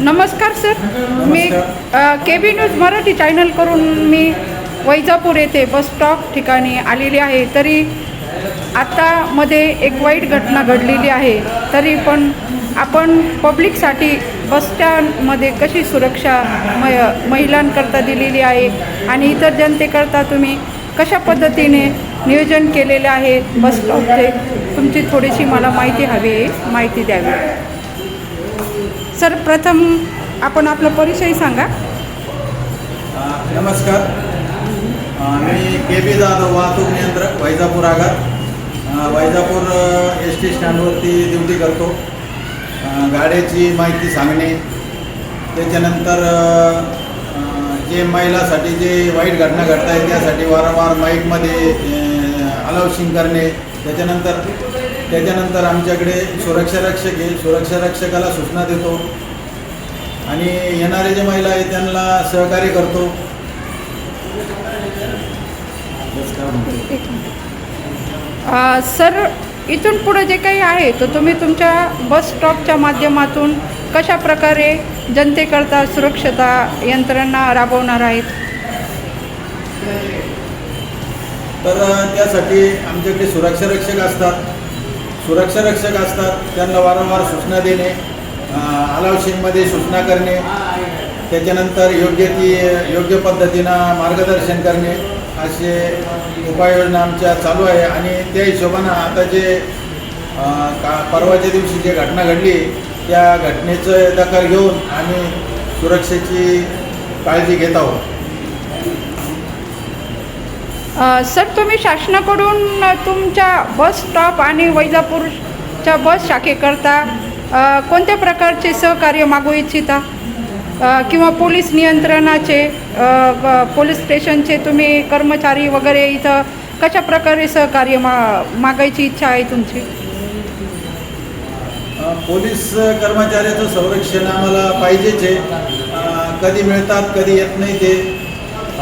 नमस्कार सर. मी K B news Marathi channel करून मी वैजापूर येथे बस स्टॉप ठिकाणी आलेली आहे. तरी आत्तामध्ये एक वाईट घटना घडलेली आहे. तरी पण आपण पब्लिकसाठी बस स्टँडमध्ये कशी सुरक्षा मै महिलांकरता दिलेली आहे? आणि इतर जनतेकरता तुम्ही कशा पद्धतीने नियोजन केलेले आहे बस स्टॉपचे. तुमची थोडीशी मला माहिती हवी आहे. माहिती द्यावी. सर प्रथम आपण आपला परिचय सांगा. नमस्कार. मी के बी जाधव वाहतूक नियंत्रक वैजापूर आगार. वैजापूर एस टी स्टँडवरती ड्युटी करतो. गाड्याची माहिती सांगणे. त्याच्यानंतर जे महिलासाठी जे वाईट घटना घडत आहेत त्यासाठी वारंवार माईकमध्ये अलाउशिंग करणे त्याच्यानंतर त्याच्यानंतर आमच्याकडे सुरक्षारक्षक आहे. सुरक्षारक्षकाला सूचना देतो. आणि येणारे जे महिला आहे त्यांना सहकार्य करतो. सर इथून पुढे जे काही आहे तर तुम्ही तुमच्या बस स्टॉपच्या माध्यमातून कशा प्रकारे जनतेकरता सुरक्षता यंत्रणा राबवणार आहेत? तर त्यासाठी आमच्याकडे सुरक्षा रक्षक असतात. सुरक्षा रक्षक असतात. त्यांना वारंवार सूचना देणे अलाउशिंगमध्ये सूचना करणे त्याच्यानंतर योग्य ती योग्य पद्धतीनं मार्गदर्शन करणे असे उपाययोजना आमच्या चालू आहे. आणि त्या हिशोबानं आता जे का परवाच्या दिवशी जे घटना घडली त्या घटनेचं दखल घेऊन आम्ही सुरक्षेची काळजी घेत आहोत. सर तुम्ही शासनाकडून तुमच्या बस स्टॉप आणि वैजापूरच्या बस शाखेकरता कोणत्या प्रकारचे सहकार्य मागू इच्छिता? किंवा पोलीस नियंत्रणाचे पोलीस स्टेशनचे तुम्ही कर्मचारी वगैरे इथं कशा प्रकारे सहकार्य मा मागायची इच्छा आहे तुमची? पोलीस कर्मचाऱ्याचं संरक्षण आम्हाला पाहिजेच आहे. कधी मिळतात कधी येत नाही ते.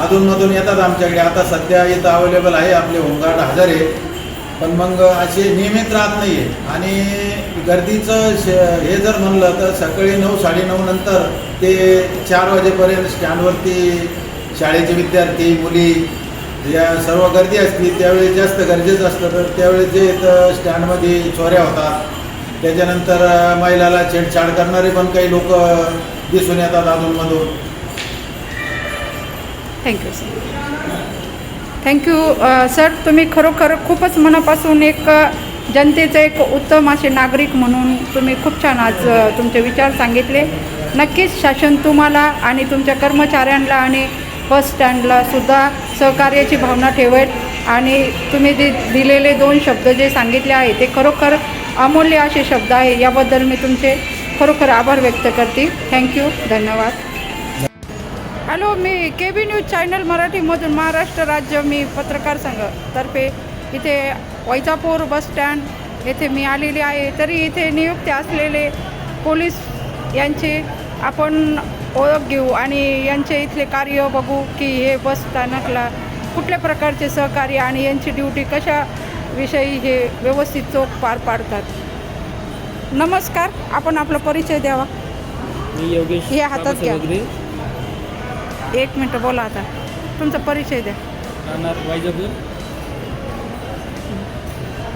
अधूनमधून येतात आमच्याकडे. आता सध्या इथं अवेलेबल आहे आपले होमगार्ड हजर. आहे पण मग असे नियमित राहत नाही आहे आणि गर्दीचं श हे जर म्हणलं तर सकाळी नऊ साडेनऊ नंतर ते चार वाजेपर्यंत स्टँडवरती शाळेचे विद्यार्थी मुली या सर्व गर्दी असते त्यावेळी जास्त गरजेचं असतं तर त्यावेळी जे इथं स्टँडमध्ये चोऱ्या होतात त्याच्यानंतर महिलाला छेडछाड करणारे पण काही लोक दिसून येतात अधूनमधून. थँक्यू सर थँक्यू सर तुम्ही खरोखर खूपच मनापासून एक uh, जनतेचं एक उत्तम असे नागरिक म्हणून तुम्ही खूप छान आज uh, तुमचे विचार सांगितले. नक्कीच शासन तुम्हाला आणि तुमच्या कर्मचाऱ्यांना आणि बस स्टँडला सुद्धा सहकार्याची भावना ठेवेल. आणि तुम्ही जे दिलेले दोन शब्द जे सांगितले आहे ते खरोखर अमूल्य असे शब्द आहे. याबद्दल मी तुमचे खरोखर आभार व्यक्त करते. थँक्यू धन्यवाद. हॅलो मी के बी न्यूज चॅनल मराठीमधून महाराष्ट्र राज्य मी पत्रकार संघ तर्फे इथे वैजापूर बस स्टँड येथे मी आलेली आहे. तरी इथे नियुक्त असलेले पोलीस यांचे आपण ओळख घेऊ आणि यांचे इथले कार्य बघू की हे बस स्थानकला कुठल्या प्रकारचे सहकार्य आणि यांची ड्युटी कशा विषयी हे व्यवस्थित चोख पार पाडतात. नमस्कार आपण आपला परिचय द्यावा. मी योगेश हे हातात घ्या. एक मिनटं बोला आता. तुमचा परिचय द्या. राहणार वैजापूर.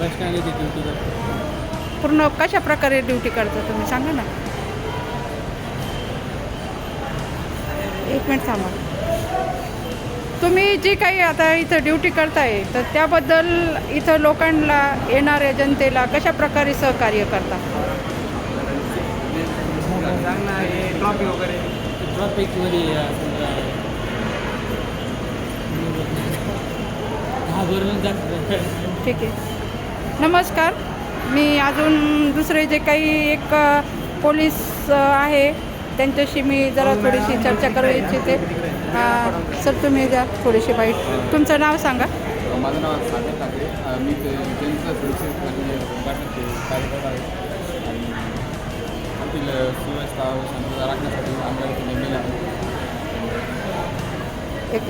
बस स्टँड येते ड्युटी करतो पूर्ण कशा प्रकारे ड्युटी करता तुम्ही? सांगा ना. एक मिनिट थांबा. तुम्ही जी काही आता इथं ड्युटी करताय तर त्याबद्दल इथं लोकांना येणाऱ्या जनतेला कशा प्रकारे सहकार्य करता? हे ट्रॉफिक वगैरे. ठीक आहे. नमस्कार. मी अजून दुसरे जे काही एक पोलीस आहे त्यांच्याशी मी जरा थोडीशी चर्चा करू इच्छिते. सर तुम्ही द्या थोडीशी बाईट. तुमचं नाव सांगा. माझं नाव सागर मी आमची सुव्यवस्था शांतता राखण्यासाठी आमच्या एक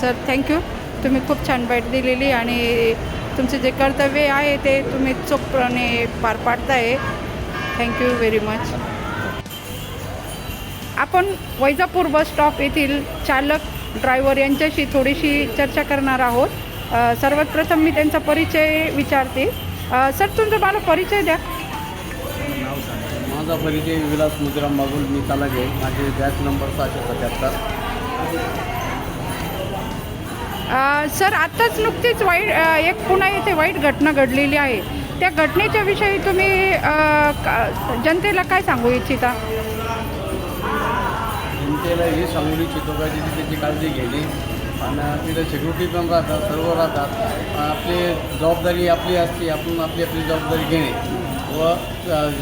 सर थँक्यू. तुम्ही खूप छान भेट दिलेली आणि तुमचे जे कर्तव्य आहे ते तुम्ही चोखपणे पार पाडताय. थँक्यू व्हेरी मच आपण वैजापूर बस स्टॉप येथील चालक ड्रायव्हर यांच्याशी थोडीशी चर्चा करणार आहोत. सर्वात प्रथम मी त्यांचा परिचय विचारते. सर तुमचा मला परिचय द्या. माझा परिचय विलास मुद्राम बागुल मी तालागे माझे गॅस नंबर सहाशे सत्याहत्तर. सर आत्ताच नुकतीच वाईट एक पुन्हा येथे वाईट घटना घडलेली आहे. त्या घटनेच्या विषयी तुम्ही जनतेला काय सांगू इच्छिता? जनतेला हे सांगू इच्छितो का तिथे त्याची काळजी घ्यायची आणि तिथे सिक्युरिटी पण राहतात सर्व राहतात. आपली जबाबदारी आपली असते आपण आपली आपली जबाबदारी घेणे व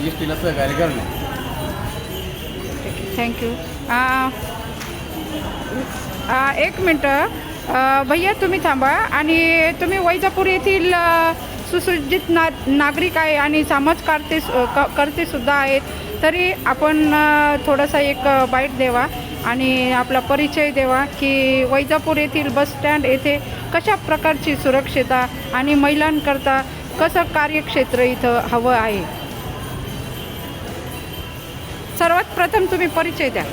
एस टीला सहकार्य करणे. थँक्यू एक मिनटं. भैया तुम्ही थांबा आणि तुम्ही वैजापूर येथील सुसज्जित ना नागरिक आहे आणि समाजकारते क कर्तेसुद्धा आहेत. तरी आपण थोडासा एक बाईट देवा आणि आपला परिचय देवा की वैजापूर येथील बसस्टँड येथे कशा प्रकारची सुरक्षिता आणि महिलांकरता कसं कार्यक्षेत्र इथं हवं आहे? सर्वात प्रथम तुम्ही परिचय द्या.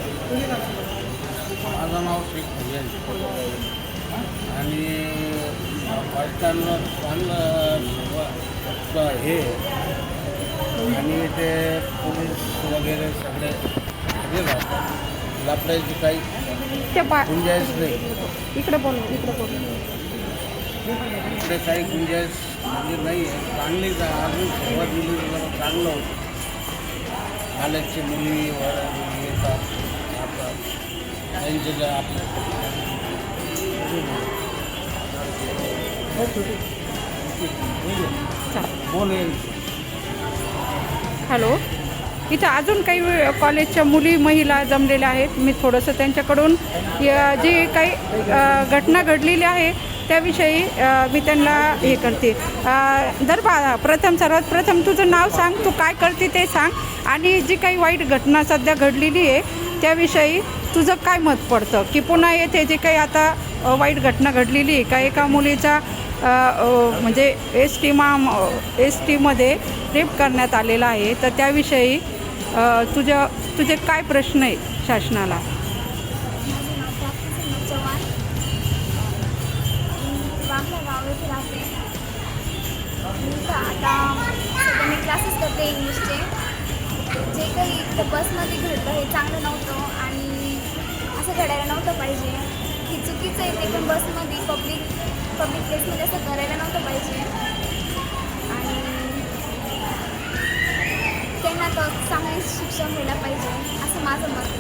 माझं नाव श्री आणि वाचताना चांगलं हे. आणि ते पोलीस वगैरे सगळे सगळे राहतात. लपडायची काही गुंजाईश नाही. इकडे बोल इकडे बोल. इकडे काही गुंजाईश म्हणजे नाही आहे. चांगली अजून सुरुवात दिली तर चांगलं होतं. कॉलेजची मुली वगैरे येतात. त्यांचे जे आपलं बोलेल हॅलो. इथं अजून काही कॉलेजच्या मुली महिला जमलेल्या आहेत. मी थोडंसं त्यांच्याकडून या- जी काही घटना घडलेली आहे त्याविषयी मी त्यांना हे करते. जर बा प्रथम सर्वात प्रथम तुझं नाव सांग तू काय करते ते सांग. आणि जी काही वाईट घटना सध्या घडलेली आहे त्याविषयी तुझं काय मत पडतं? की पुन्हा येथे जे काही आता वाईट घटना घडलेली आहे. का एका मुलीचा म्हणजे एस टी मा एस टीमध्ये रेप करण्यात आलेला आहे. तर त्याविषयी अ, तुझ्या तुझे काय प्रश्न आहे शासनाला? आता मी क्लासेस करते इंग्लिशचे जे काही बसमध्ये घडलं हे चांगलं नव्हतं आणि असं घडायला नव्हतं पाहिजे. चुकीचं आहे ते पण बसमध्ये पब्लिक पब्लिक प्लेसमध्ये असं करायला नव्हतं पाहिजे. आणि त्यांना तर चांगली शिक्षा व्हायला पाहिजे असं माझं मत आहे.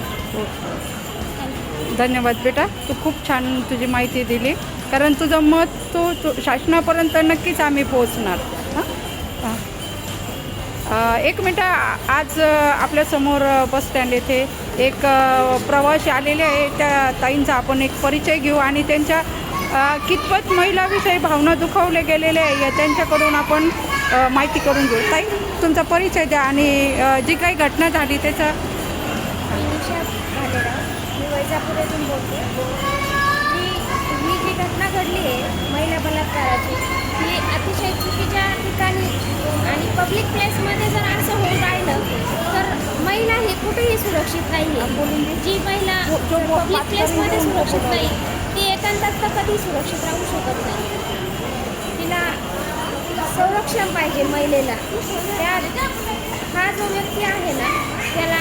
धन्यवाद बेटा तू खूप छान तुझी माहिती दिली. कारण तुझं मत तू शासनापर्यंत नक्कीच आम्ही पोहोचणार. एक मिनटं आज आपल्यासमोर बसस्टँड बस स्टँड येथे एक प्रवासी आलेले आहे. त्या ताईंचा आपण एक परिचय घेऊ आणि त्यांच्या कितपत महिलाविषयी भावना दुखावले गेलेले आहे या त्यांच्याकडून आपण माहिती करून घेऊ. ताई तुमचा परिचय द्या आणि जी काही घटना झाली त्याचा मी बोलते. ही जी घटना घडली आहे महिला बलात्काराची ही अतिशय चुकीच्या ठिकाणी पब्लिक प्लेसमध्ये जर असं होऊन राहिलं तर महिला ही कुठेही सुरक्षित नाही आहे जी महिला पब्लिक प्लेसमध्ये सुरक्षित नाही ती एकांतात तर कधी सुरक्षित राहू शकत नाही तिला संरक्षण पाहिजे महिलेला. त्या हा जो व्यक्ती आहे ना त्याला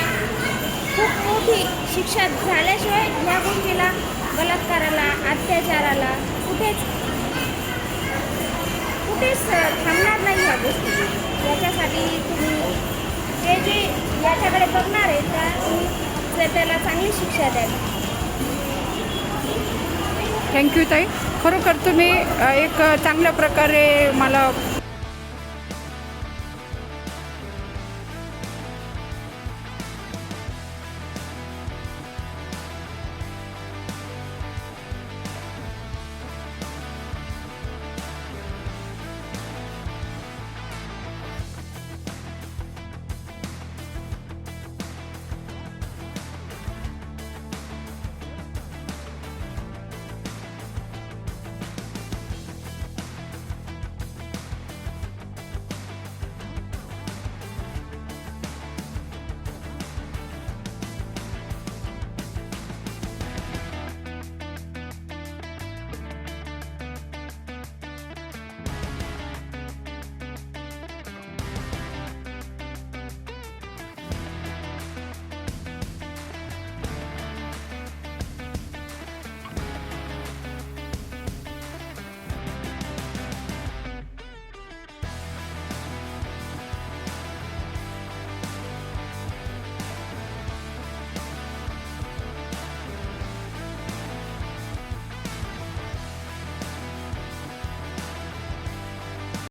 खूप मोठी शिक्षा झाल्याशिवाय ह्या गोष्टीला बलात्काराला अत्याचाराला कुठेच कुठेच थांबणार नाही ह्या गोष्टी याच्यासाठी तुम्ही जे जे याच्याकडे बघणार आहे त्या तुम्ही त्याला चांगली शिक्षा द्यावी थँक्यू ताई. खरोखर तुम्ही एक चांगल्या प्रकारे मला